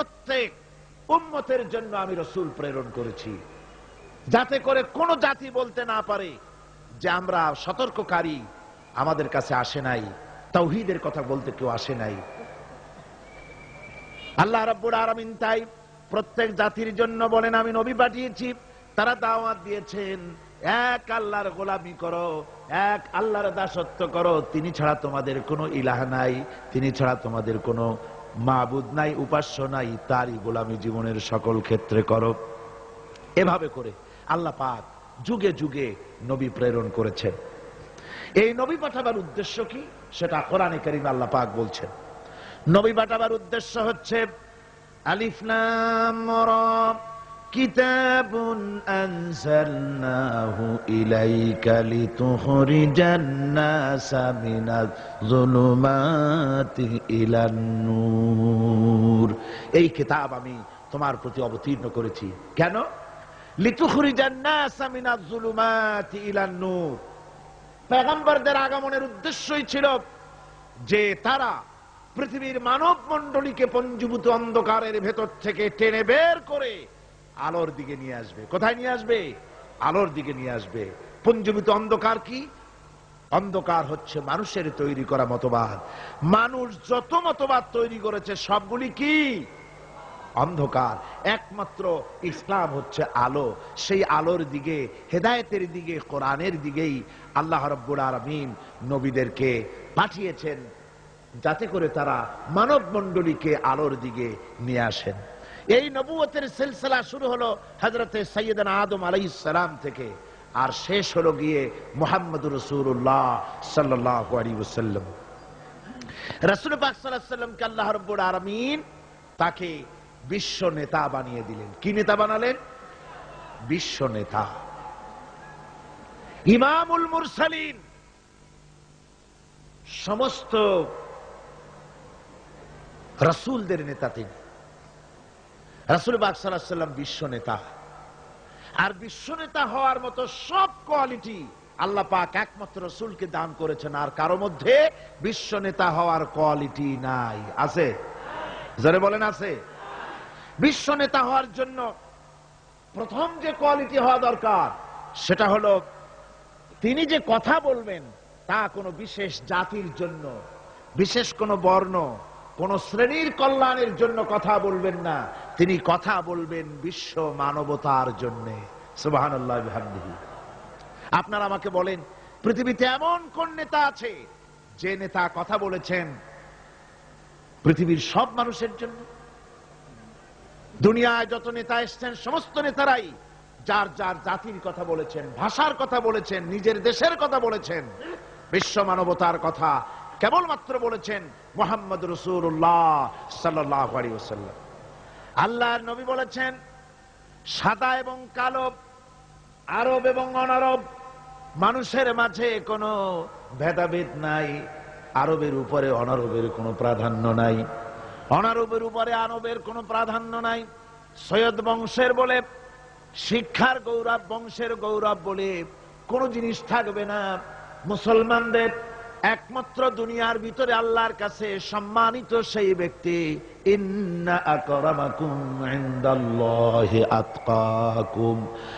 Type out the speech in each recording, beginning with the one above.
প্রত্যেক উম্মতের জন্য আমি রসুল প্রেরণ করেছি। যাতে করে কোন জাতি বলতে না পারে যে আমরা সতর্ককারী, আমাদের কাছে আসে নাই তৌহিদের কথা বলতে কেউ আসে নাই। আল্লাহ রাব্বুল আলামিন তাই প্রত্যেক জাতির জন্য বলেন, আমি নবী পাঠিয়েছি, তারা দাওয়াত দিয়েছেন, এক আল্লাহর গোলামি করো, এক আল্লাহর দাসত্ব করো, তিনি ছাড়া তোমাদের কোনো ইলাহ নাই, তিনি ছাড়া তোমাদের কোনো মাবুদ নাই, উপাস্য নাই, তারই গোলামি জীবনের সকল ক্ষেত্রে করো। এভাবে করে আল্লাহ পাক যুগে যুগে নবী প্রেরণ করেছেন এই নবী পাঠাবার উদ্দেশ্য কি? সেটা কোরআনে করিম আল্লাহ পাক বলছেন। নবী পাঠাবার উদ্দেশ্য হচ্ছে আলিফ লাম রা কিতাবুন আনজালনাহু ইলাইকা লিতুখরিজান নাসা মিনাজ যুলুমাতি এই কিতাব আমি তোমার প্রতি অবতীর্ণ করেছি। কেন? লিতুখরিজান নাসা মিনাজ যুলুমাতি ইলান নূর। পেগম্বরদের আগমনের উদ্দেশ্যই ছিল যে তারা পৃথিবীর মানব মন্ডলীকে পঞ্জীভূত অন্ধকারের ভেতর থেকে টেনে বের করে আলোর দিকে নিয়ে আসবে। কোথায় নিয়ে আসবে? আলোর দিকে নিয়ে আসবে। পঞ্জীভূত অন্ধকার কি? অন্ধকার হচ্ছে মানুষের তৈরি করা মতবাদ। মানুষ যত মতবাদ তৈরি করেছে, সবগুলি কি? অন্ধকার। একমাত্র ইসলাম হচ্ছে আলো। সেই আলোর দিকে, হেদায়েতের দিকে, কোরআনের দিকেই আল্লাহ রব্বুল আলমিন নবীদেরকে পাঠিয়েছেন, যাতে করে তারা মানব মণ্ডলীকে আলোর দিকে নিয়ে আসেন। এই নবুয়তের সিলসিলা শুরু হলো হজরতে সৈয়দন আদম আলাই সালাম থেকে। আর শেষ হলো গিয়ে মোহাম্মদ রসুল্লাহ ওসাল্লাম রসুল পাক সাল্লাহ সাল্লামকে আল্লাহ রব্বুল আলমিন তাকে বিশ্ব নেতা বানিয়ে দিলেন। কি নেতা বানালেন? বিশ্ব নেতা। ইমামুল মুরসালিন। সমস্ত রসুলদের নেতা তিনি। রসুল বাকসাল্লাম বিশ্ব নেতা। আর বিশ্ব নেতা হওয়ার মতো সব কোয়ালিটি আল্লাহ পাক একমাত্র রসুলকে দান করেছেন, আর কারও মধ্যে বিশ্ব নেতা হওয়ার কোয়ালিটি নাই। আছে? যারা বলেন, আছে? বিশ্ব নেতা হওয়ার জন্য প্রথম যে কোয়ালিটি হওয়া দরকার, সেটা হলো তিনি যে কথা বলবেন, তা কোনো বিশেষ জাতির জন্য, বিশেষ কোনো বর্ণ, কোন শ্রেণির কল্যাণের জন্য কথা বলবেন না। তিনি কথা বলবেন বিশ্ব মানবতার জন্য। আপনারা আমাকে বলেন, পৃথিবীতে এমন কোন নেতা আছে যে নেতা কথা বলেছেন পৃথিবীর সব মানুষের জন্য? দুনিয়ায় যত নেতা এসছেন, সমস্ত নেতারাই যার যার জাতির কথা বলেছেন, ভাষার কথা বলেছেন, নিজের দেশের কথা বলেছেন, বিশ্ব মানবতার কথা কেবলমাত্র বলেছেন মোহাম্মদ রসুল্লাহ সাল্লাম আল্লাহর নবী বলেছেন, সাদা এবং কালো, আরব এবং অনারব, মানুষের মাঝে কোনো ভেদাভেদ নাই, আরবের উপরে অনারবের কোনো প্রাধান্য নাই, অনারবের উপরে আরবের কোনো প্রাধান্য নাই। সৈয়দ বংশের বলে, শিক্ষার গৌরব বংশের গৌরব বলে কোনো জিনিস থাকবে না। মুসলমানদের একমাত্র দুনিয়ার ভিতরে আল্লাহর কাছে সম্মানিত সেই ব্যক্তি।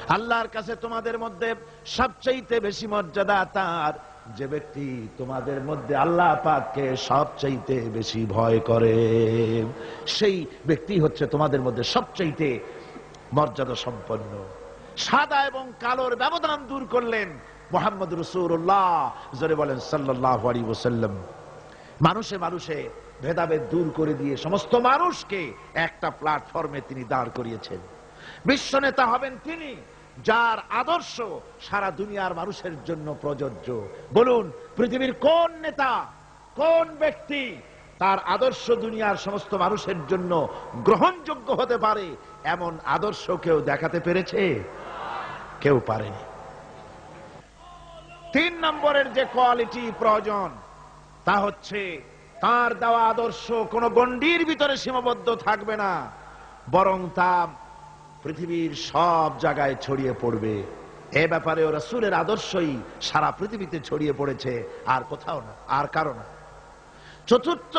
আল্লাহর কাছে তোমাদের মধ্যে সবচাইতে বেশি মর্যাদা তার। যে ব্যক্তি তোমাদের মধ্যে আল্লাহ পাককে সবচাইতে বেশি ভয় করে। সেই ব্যক্তি হচ্ছে তোমাদের মধ্যে সবচাইতে মর্যাদা সম্পন্ন। সাদা এবং কালোর ব্যবধান দূর করলেন। মোহাম্মদ রসুল্লাহ। জোরে বলেন সাল্লাহ আলী ওসাল্লাম মানুষে মানুষে ভেদাভেদ দূর করে দিয়ে সমস্ত মানুষকে একটা প্ল্যাটফর্মে তিনি দাঁড় করিয়েছেন। বিশ্ব নেতা হবেন তিনি, যার আদর্শ সারা দুনিয়ার মানুষের জন্য প্রযোজ্য। বলুন, পৃথিবীর কোন নেতা, কোন ব্যক্তি তার আদর্শ দুনিয়ার সমস্ত মানুষের জন্য গ্রহণযোগ্য হতে পারে, এমন আদর্শ কেউ দেখাতে পেরেছে? কেউ পারেনি। তিন নম্বরের যে কোয়ালিটি প্রয়োজন, তা হচ্ছে তার দেওয়া আদর্শ কোন গণ্ডির ভিতরে সীমাবদ্ধ থাকবে না, বরং তা পৃথিবীর সব জায়গায় ছড়িয়ে পড়বে। এ ব্যাপারে রসুলের আদর্শই সারা পৃথিবীতে ছড়িয়ে পড়েছে, আর কোথাও না, আর কারও না। চতুর্থ,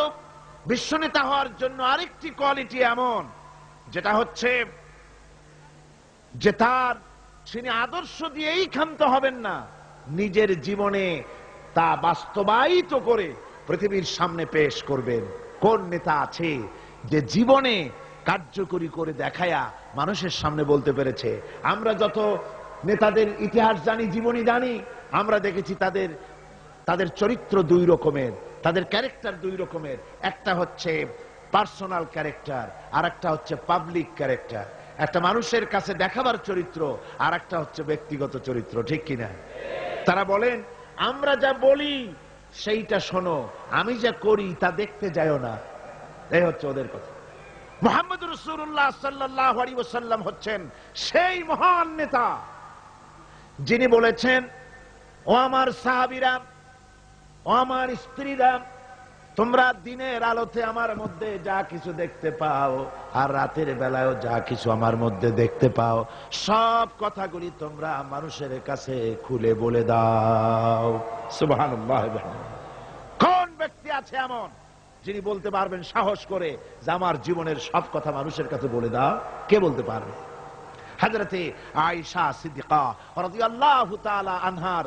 বিশ্বনেতা হওয়ার জন্য আরেকটি কোয়ালিটি এমন, যেটা হচ্ছে যে তার তিনি আদর্শ দিয়েই ক্ষান্ত হবেন না নিজের জীবনে তা বাস্তবায়িত করে পৃথিবীর সামনে পেশ করবেন। কোন নেতা আছে যে জীবনে কার্যকরী করে দেখায়া মানুষের সামনে বলতে পেরেছে? আমরা যত নেতাদের ইতিহাস জানি, জীবনী জানি, আমরা দেখেছি তাদের তাদের চরিত্র দুই রকমের, তাদের ক্যারেক্টার দুই রকমের। একটা হচ্ছে পার্সোনাল ক্যারেক্টার আর একটা হচ্ছে পাবলিক ক্যারেক্টার। একটা মানুষের কাছে দেখাবার চরিত্র আর একটা হচ্ছে ব্যক্তিগত চরিত্র, ঠিক কিনা? তারা বলেন, আমরা যা বলি, সেইটা শোনো। আমি যা করি, তা দেখতে যায়ও না। এই হচ্ছে ওদের কথা। মোহাম্মদ রসুল্লাহ সাল্লাহ আলী হচ্ছেন সেই মহান নেতা। যিনি বলেছেন, ও আমার সাহাবিরাম ও আমার স্ত্রীরা তোমরা দিনের আলোতে আমার মধ্যে যা কিছু দেখতে পাও, আর রাতের বেলায়ও যা কিছু আমার মধ্যে দেখতে পাও, সব কথাগুলি তোমরা মানুষের কাছে খুলে বলে দাও। কোন ব্যক্তি আছে এমন যিনি বলতে পারবেন সাহস করে যে আমার জীবনের সব কথা মানুষের কাছে বলে দাও? কে বলতে পারবে? হাজরতে আয়েশা সিদ্দিকা আনহার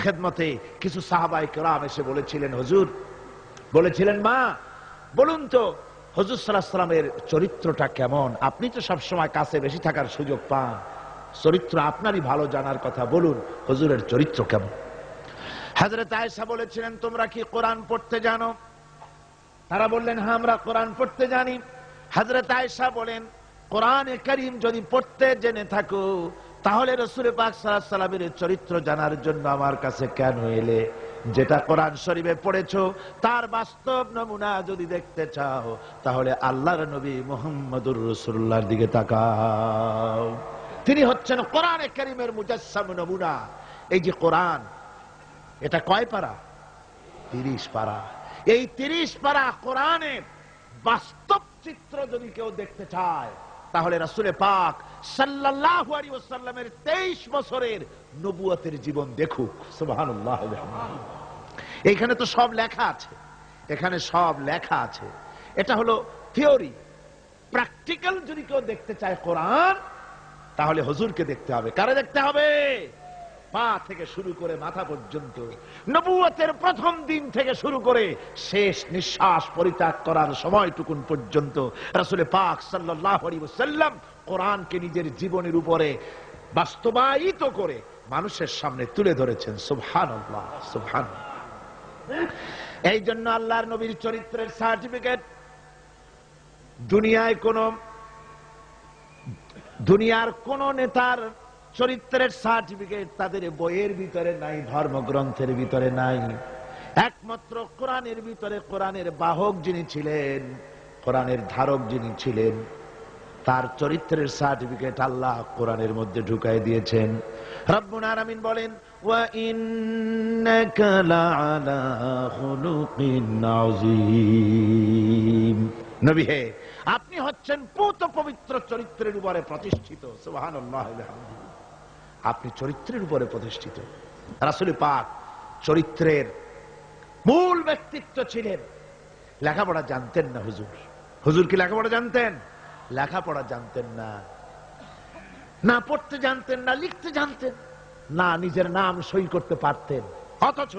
খেদমতে কিছু সাহাবায়ে কেরাম এসে বলেছিলেন, হুজুর বলেছিলেন, মা, বলুন তো, হজুর সাল্লাহ সাল্লামের চরিত্রটা কেমন? আপনি তো সবসময় কাছে বেশি থাকার সুযোগ পান। চরিত্র আপনারই ভালো জানার কথা, বলুন, হজুরের চরিত্র কেমন? হাজরত আয়েশা বলেছিলেন, তোমরা কি কোরআন পড়তে জানো? তারা বললেন হ্যাঁ আমরা কোরআন পড়তে জানি। হাজরত আয়েশা বলেন, কোরআনে করিম যদি পড়তে জেনে থাকো, তাহলে রসুল পাক আলাইহি সাল্লামের চরিত্র জানার জন্য আমার কাছে কেন এলে? যেটা কোরআন শরীফে পড়েছো, তার বাস্তব নমুনা যদি দেখতে চাও, তাহলে আল্লাহর নবী মুহাম্মদুর রাসূলুল্লাহর দিকে তাকাও। তিনি হচ্ছেন কোরআনে করিমের মুজাসসাম নমুনা। এই যে কোরআন, এটা কয় পারা? তিরিশ পারা। এই তিরিশ পারা কোরআনের বাস্তব চিত্র যদি কেউ দেখতে চায়, তাহলে রাসুলে পাক সাল্লাল্লাহু আলাইহি ওয়াসাল্লামের 23 বছরের নবুয়তের জীবন দেখুক, সুবহানাল্লাহ এইখানে তো সব লেখা আছে। এখানে সব লেখা আছে। এটা হলো থিওরি। প্র্যাকটিক্যাল যদি কেউ দেখতে চায় কোরআন, তাহলে হুজুরকে দেখতে হবে। কারে দেখতে হবে? পা থেকে শুরু করে মাথা পর্যন্ত। নবুয়তের প্রথম দিন থেকে শুরু করে শেষ নিঃশ্বাস পরিত্যাগ করার সময়টুকুন পর্যন্ত রাসুলে পাক সাল্লাহ কোরআনকে নিজের জীবনের উপরে বাস্তবায়িত করে মানুষের সামনে তুলে ধরেছেন সুবহান সুবহান এই জন্য আল্লাহর নবীর চরিত্রের সার্টিফিকেট দুনিয়ায় কোন, দুনিয়ার কোন নেতার চরিত্রের সার্টিফিকেট তাদের বইয়ের ভিতরে নাই, ধর্মগ্রন্থের ভিতরে নাই। একমাত্র কোরআনের ভিতরে কোরআনের বাহক যিনি ছিলেন, কোরআনের ধারক যিনি ছিলেন তার চরিত্রের সার্টিফিকেট আল্লাহ কোরআনের মধ্যে ঢুকাই দিয়েছেন। রব্বুল আলামিন বলেন, ওয়া নবী হে, আপনি হচ্ছেন পুত পবিত্র চরিত্রের উপরে প্রতিষ্ঠিত। আপনি চরিত্রের উপরে প্রতিষ্ঠিত। রাসুল পাক চরিত্রের মূল ব্যক্তিত্ব ছিলেন। লেখাপড়া জানতেন না হুজুর। হুজুর কি লেখাপড়া জানতেন? লেখাপড়া জানতেন না। না পড়তে জানতেন, না লিখতে জানতেন, না নিজের নাম সই করতে পারতেন। অথচ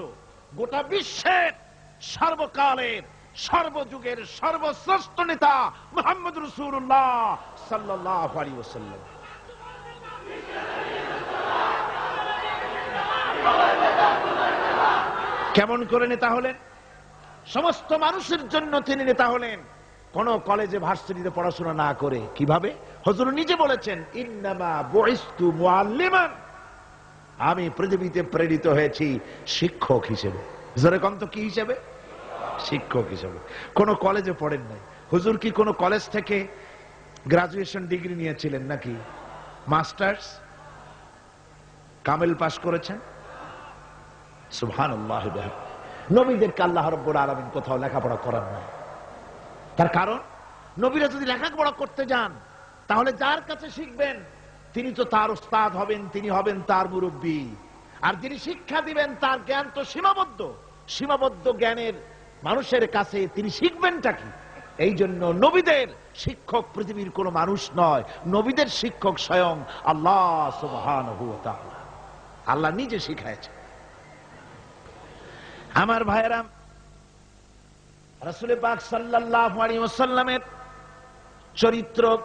গোটা বিশ্বের সর্বকালের, সর্বযুগের সর্বশ্রেষ্ঠ নেতা মোহাম্মদ রসুল্লাহ সাল্লাহ ওসাল্লাম কেমন করে নেতা হলেন? সমস্ত মানুষের জন্য তিনি নেতা হলেন। কোন কলেজে ভার্সিটিতে পড়াশোনা না করে, কীভাবে? হজুর নিজে বলেছেন, ইন্নামা বইস্তু মুআল্লিমান। আমি পৃথিবীতে প্রেরিত হয়েছি শিক্ষক হিসেবে। জোরে তো, কি হিসেবে? শিক্ষক হিসেবে। কোন কলেজে পড়েন নাই। হুজুর কি কোন কলেজ থেকে গ্রাজুয়েশন ডিগ্রি নিয়েছিলেন নাকি? মাস্টার্স? কামেল পাস করেছেন? সুবহান নবীদেরকে আল্লাহ রব্বুল আলমিন কোথাও লেখাপড়া করার নাই। তার কারণ, নবীরা যদি লেখাপড়া করতে যান, তাহলে যার কাছে শিখবেন, তিনি তো তার উস্তাদ হবেন, তিনি হবেন তার মুরব্বী। আর যিনি শিক্ষা দিবেন, তার জ্ঞান তো সীমাবদ্ধ। সীমাবদ্ধ জ্ঞানের মানুষের কাছে তিনি শিখবেনটা কি? এই জন্য নবীদের শিক্ষক পৃথিবীর কোন মানুষ নয়। নবীদের শিক্ষক স্বয়ং আল্লাহ আল্লাহ নিজে শিখাইছে। আমার ভাইয়েরা রাসূল পাক সাল্লাল্লাহু আলাইহি চরিত্র,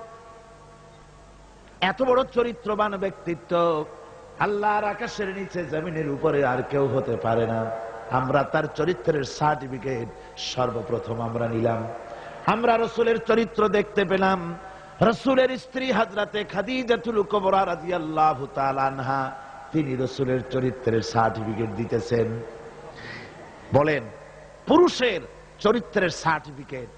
এত বড় চরিত্রবান ব্যক্তিত্ব, আল্লাহর আকাশের নিচে, জমিনের উপরে আর কেউ হতে পারে না। আমরা তার চরিত্রের সার্টিফিকেট সর্বপ্রথম আমরা নিলাম। আমরা রসুলের চরিত্র দেখতে পেলাম। রসুলের স্ত্রী হাজরাতে খাদিজাতুল কুবরা আনহা, তিনি রসুলের চরিত্রের সার্টিফিকেট দিতেছেন। বলেন, পুরুষের চরিত্রের সার্টিফিকেট